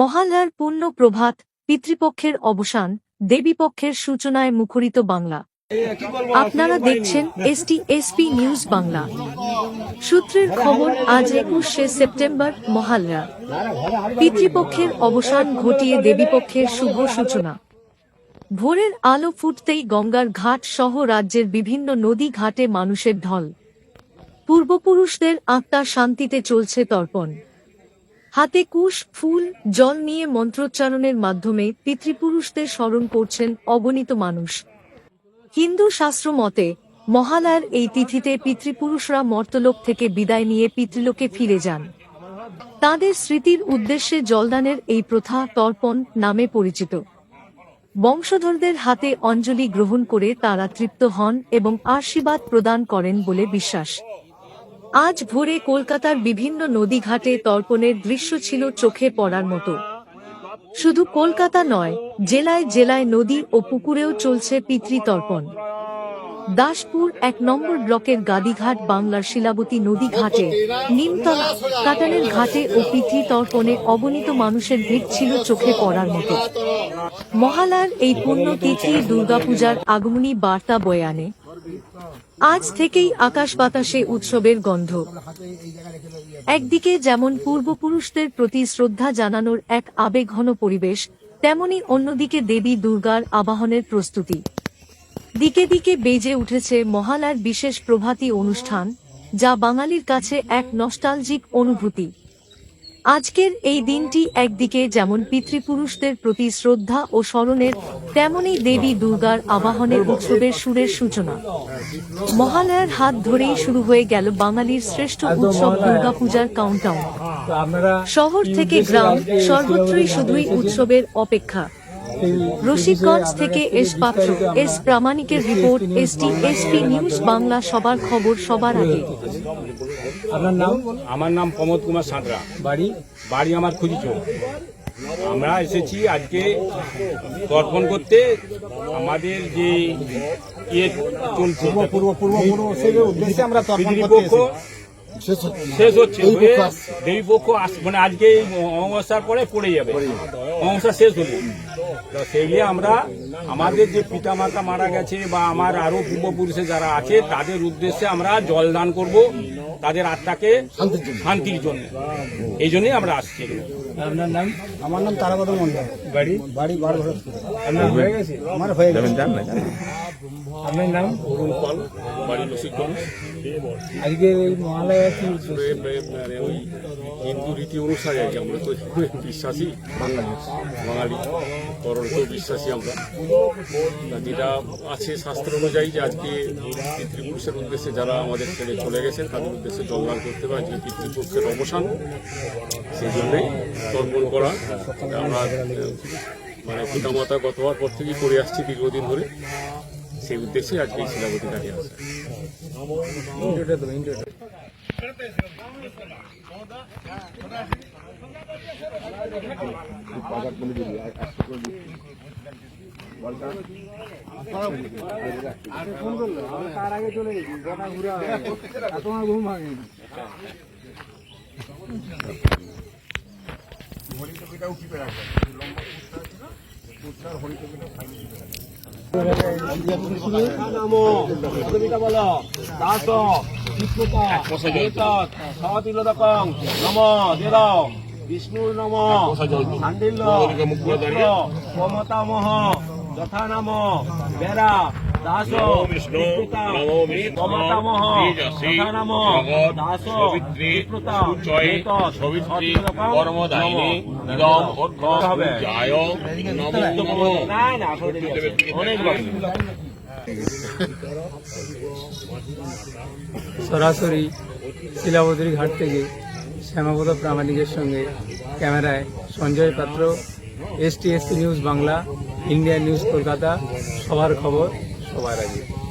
মহালয়ার পূর্ণ প্রভাত, পিতৃপক্ষের অবসান, দেবীপক্ষের সূচনায় মুখরিত বাংলা। আপনারা দেখছেন এসটি এসপি নিউজ বাংলা। সূত্রের খবর, আজ একুশে সেপ্টেম্বর, মহালয়া। পিতৃপক্ষের অবসান ঘটিয়ে দেবীপক্ষের শুভ সূচনা। ভোরের আলো ফুটতেই গঙ্গার ঘাট সহ রাজ্যের বিভিন্ন নদী ঘাটে মানুষের ঢল। পূর্বপুরুষদের আত্মা শান্তিতে চলছে তর্পণ। হাতে কুশ, ফুল, জল নিয়ে মন্ত্রোচ্চারণের মাধ্যমে পিতৃপুরুষদের স্মরণ করছেন অগণিত মানুষ। হিন্দু শাস্ত্র মতে, মহালয়ার এই তিথিতে পিতৃপুরুষরা মর্তলোক থেকে বিদায় নিয়ে পিতৃলোকে ফিরে যান। তাদের স্মৃতির উদ্দেশ্যে জলদানের এই প্রথা তর্পণ নামে পরিচিত। বংশধরদের হাতে অঞ্জলি গ্রহণ করে তারা তৃপ্ত হন এবং আশীর্বাদ প্রদান করেন বলে বিশ্বাস। আজ ভোরে কলকাতার বিভিন্ন নদীঘাটে তর্পণের দৃশ্য ছিল চোখে পড়ার মতো। শুধু কলকাতা নয়, জেলায় জেলায় নদী ও পুকুরেও চলছে পিতৃতর্পণ। দাসপুর এক নম্বর ব্লকের গাদিঘাট বাংলার শিলাবতী নদী ঘাটে নিমতলা, কাটানের ঘাটে ও পিতৃতর্পণে অগণিত মানুষের ভিড় ছিল চোখে পড়ার মতো। মহালয়ার এই পুণ্যতিথি দুর্গাপূজার আগমনী বার্তা বয়ে আনে আজ থেকেই আকাশ বাতাসে উৎসবের গন্ধ। একদিকে যেমন পূর্বপুরুষদের প্রতি শ্রদ্ধা জানানোর এক আবেগঘন পরিবেশ, তেমনি অন্যদিকে দেবী দুর্গার আবাহনের প্রস্তুতি। দিকে দিকে বেজে উঠেছে মহালার বিশেষ প্রভাতী অনুষ্ঠান, যা বাঙালির কাছে এক নস্টালজিক অনুভূতি। আজকের এই দিনটি একদিকে যেমন পিতৃপুরুষদের প্রতি শ্রদ্ধা ও স্মরণের তেমনি দেবী দুর্গার আবাহনের উৎসবের সুরের সূচনা। মহালয়ার হাত ধরেই শুরু হয়ে গেল বাঙালির শ্রেষ্ঠ উৎসব দুর্গাপূজার কাউন্টাউন শহর থেকে গ্রাম সর্বত্রই শুধুই উৎসবের অপেক্ষা। রশিদগঞ্জ থেকে S Patra S প্রামাণিকের report ST SP news Bangla সবার খবর সবার আগে। আপনার নাম? আমার নাম প্রমোদ কুমার সাঁতরা। বাড়ি? বাড়ি আমার খুঁজিছ? আমরা এসেছি আজকে তর্পণ করতে। আমাদের যে ইয়ে চলছে পূর্ব পূর্ব পূর্বপুরুষের উদ্দেশ্যে আমরা তর্পণ করতে। শেষ হচ্ছে। দেবী পক্ষ মানে আজকে এই অমাবস্যার পরে পড়ে যাবে। অমাবস্যা শেষ হলে। তো সেই আমরা আমাদের যে পিতা মাতা মারা গেছে বা আমার আরও পূর্বপুরুষে যারা আছে তাদের উদ্দেশ্যে আমরা জল দান করব তাদের আত্মাকে শান্তির জন্য। এই জন্যই আমরা আসছি। আপনার নাম? আমার নাম তারাপদ মন্ডল বাড়ি? বাড়ি হয়ে গেছে? আমার হয়ে গেছে। আপনার নাম? অরুণ পাল বাড়ি রসিকগঞ্জ আজকে এই মহালয়া কি মানে ওই হিন্দু রীতি অনুসারে আর কি আমরা তো বিশ্বাসী বাঙালি। বাঙালি পরন্ত বিশ্বাসী আমরা। যেটা আছে শাস্ত্র অনুযায়ী যে আজকে পিতৃপুরুষের উদ্দেশ্যে যারা আমাদের ছেড়ে চলে গেছেন তাদের উদ্দেশ্যে জলদান করতে হবে আজকে পিতৃপক্ষের অবসান সেই জন্যই তর্পণ করা। আমরা মানে পিতামাতা গত হওয়ার পর থেকেই করে আসছি দীর্ঘদিন ধরে। সেই উদ্দেশ্যে আজকে এই শিলাবতী ঘাটে আসা। তার আগে চলে গেছি ঘুরে তোমার ঘুম ভাঙেনি নম দেব বিষ্ণুর নম সান্ডিল্য মমতামহ যথা নাম বেড়া দাস বিপ্রতা মমতামহ যথা নাম দাস বিপ্রতা সবিত্রী কর্মদায়িনী ইদম অর্ঘ পূজায় নমো। না না অনেক সরাসরি শিলাবতী ঘাট থেকে শ্যামাপদ প্রামাণিকের সঙ্গে ক্যামেরায় Sanjay Patra S T S news Bangla India news Kolkata সবার খবর। সবার আগে